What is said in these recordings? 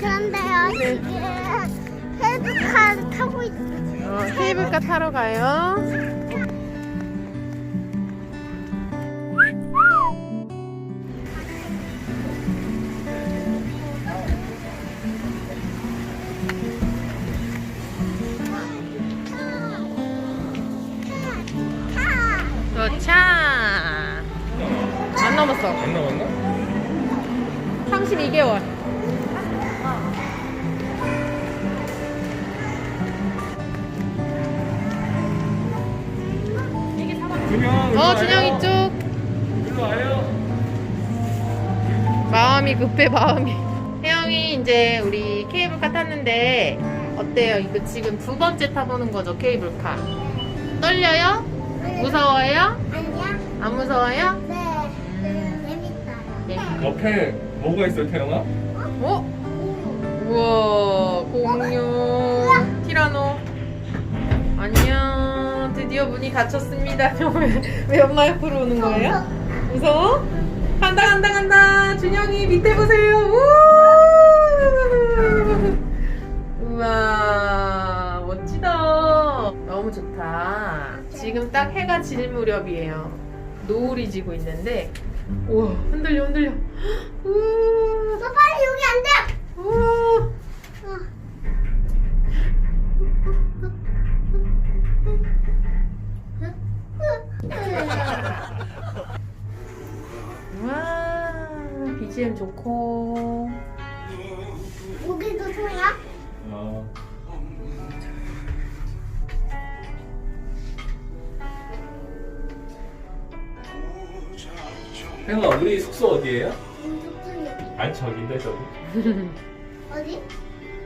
네. 지금 헤드카를 타고 있어. 어, 케이블카 타러 가요. 도착. 안 넘었어. 안 나왔나? 32개월. 어, 와요. 준영 이쪽. 일로 와요 마음이 급해 마음이. 혜영이 이제 우리 케이블카 탔는데 어때요? 이거 지금 두 번째 타보는 거죠 케이블카. 떨려요? 무서워요? 아니야? 안 무서워요? 네. 재밌다. 네. 옆에 뭐가 있어 태영아? 어? 문이 닫혔습니다. 왜, 왜 엄마 옆으로 오는 거예요? 무서워? 간다 간다 간다. 준영이 밑에 보세요. 우! 우와 멋지다. 너무 좋다. 지금 딱 해가 질 무렵이에요. 노을이 지고 있는데. 우와 흔들려 흔들려. 우와. 너 빨리 여기 앉아. 우와 와 BGM 좋고 여기도 소야? 어. 태영아 우리 숙소 어디예요? 저기. 아니 저기인데 저기 어디?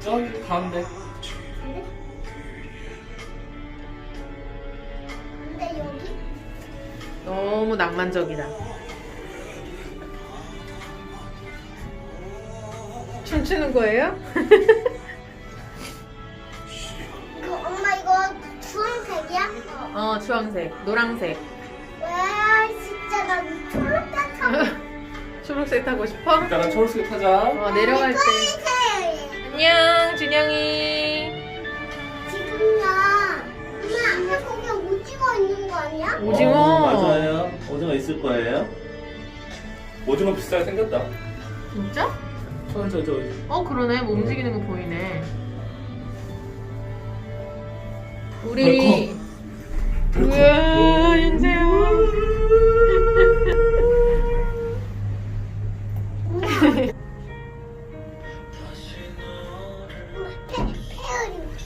저기 가운데? 근데 여기? 너무 낭만적이다 춤추는 거예요? 그 엄마 이거 주황색이야? 어 주황색 노랑색 와 진짜 나 초록색 하고 초록색 타고 싶어? 일단은 초록색 타자 어 내려갈 때때 안녕 준영이 지금요 엄마 앞에 거기 오징어 있는 거 아니야? 오징어 어, 맞아요. 오징어 있을 거예요. 오징어 비싸게 생겼다 진짜? 저 저. 저. 어 그러네. 뭐 움직이는 거 보이네. 우리 우와 윤재야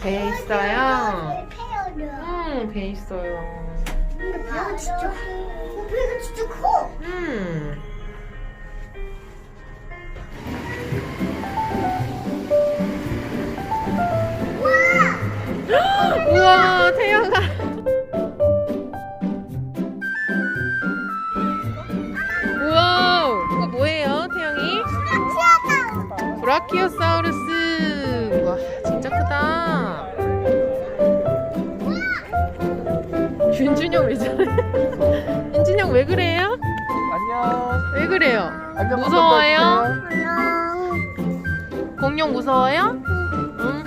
배 있어요? 응배 있어요. 근데 배가 진짜 어, 배가 진짜 커 음 브라키오사우루스 와 진짜 크다 윤준영 왜 저래 윤준영 왜 그래요? 안녕 왜 그래요? 안녕 무서워요? 안녕 공룡 무서워요? 응?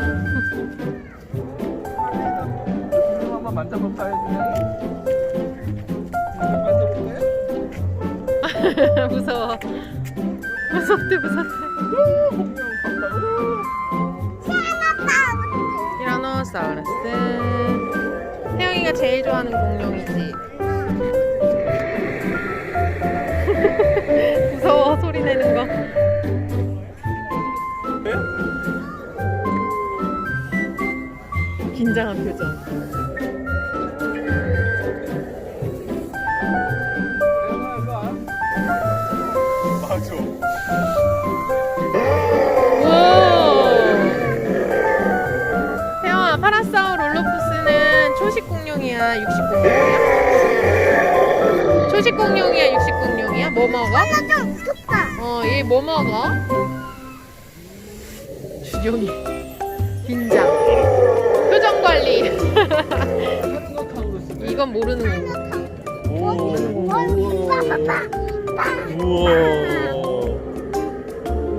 한번 만져볼까요? 만져볼까요? 무서워 무섭대 무섭대 티라노사우루스. 태영이가 제일 좋아하는 공룡이지. 무서워 소리 내는 거. 긴장한 표정 초식 공룡이야 육식 공룡이야? 뭐 먹어? 나좀 무섭다 어, 얘 뭐 먹어? 주종이 긴장 표정 관리 이건 모르는 거 우와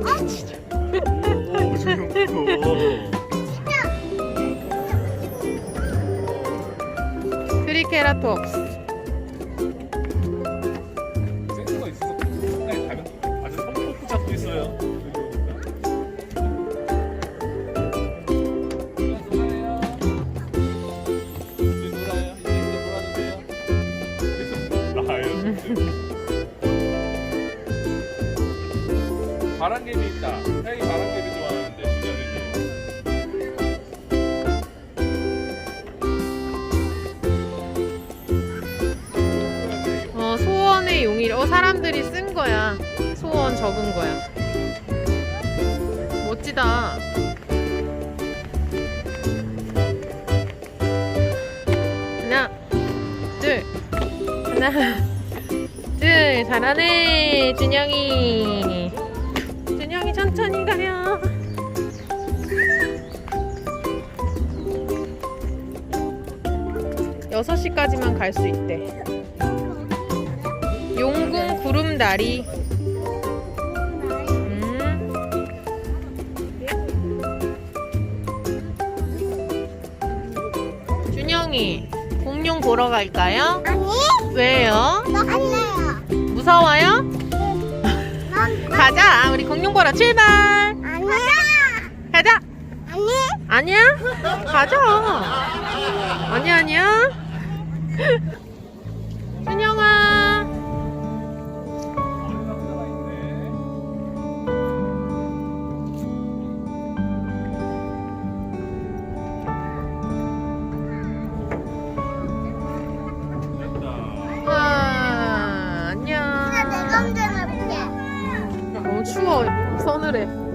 아 진짜 오 준영 트리케라톱스. 바람개비 있다. 태희 바람개비 좋아하는데 주저리기. 어, 소원의 용일. 어, 사람들이 쓴 거야. 소원 적은 거야. 멋지다. 하나, 둘, 하나, 둘, 잘하네, 준영이. 준영이 천천히 가요. 여섯 시까지만 갈 수 있대. 용궁 구름다리. 음. 준영이, 공룡 보러 갈까요? 아니, 왜요? 너 갈래요. 무서워요? 난 가자, 우리 공룡 보러 출발! 아니야. 가자! 아니, 아니야? 가자! 아니야, 아니야? 준영아! 서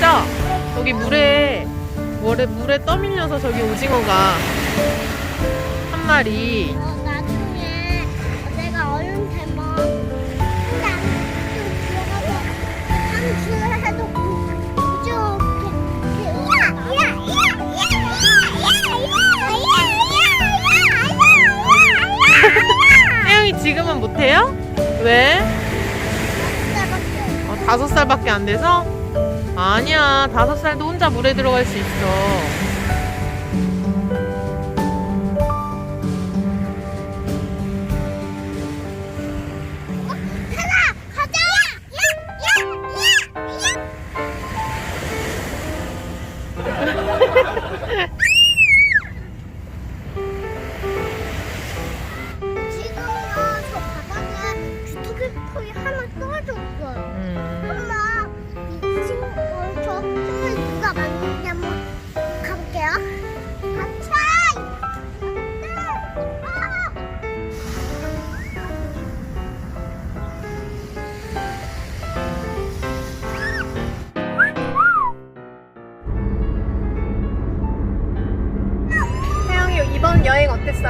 나타났죠? 여기 물에 물에 물에 떠밀려서 저기 오징어가 한 마리 어, 나중에 내가 얼른 되면 한장 들어가서 한줄 해도 오징어 이렇게 태영이 지금은 못해요? 왜? 어, 다섯 살밖에 안 돼서? 아니야. 다섯 살도 혼자 물에 들어갈 수 있어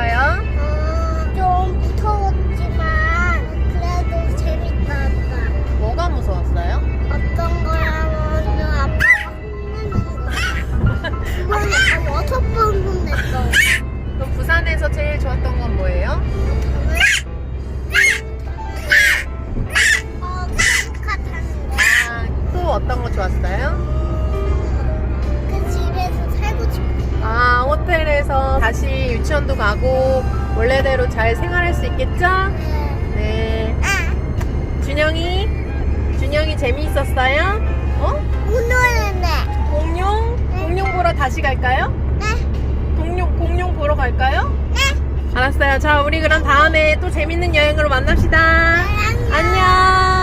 재밌었어요? 어, 음, 좀 무서웠지만 그래도 재밌었어. 뭐가 무서웠어요? 어떤 거라면 아, 아빠가 혼내는 거. 그거는 너무 번 혼냈어. 그럼 부산에서 제일 좋았던 건 뭐예요? 저는- 어, 카드 타는 거. 아, 또 어떤 거 좋았어요? 호텔에서 다시 유치원도 가고 원래대로 잘 생활할 수 있겠죠? 네. 아, 준영이, 준영이 재미있었어요? 어? 오늘은 네. 공룡? 공룡 보러 다시 갈까요? 네. 공룡, 공룡 보러 갈까요? 네. 알았어요. 자, 우리 그럼 다음에 또 재밌는 여행으로 만납시다. 안녕. 안녕.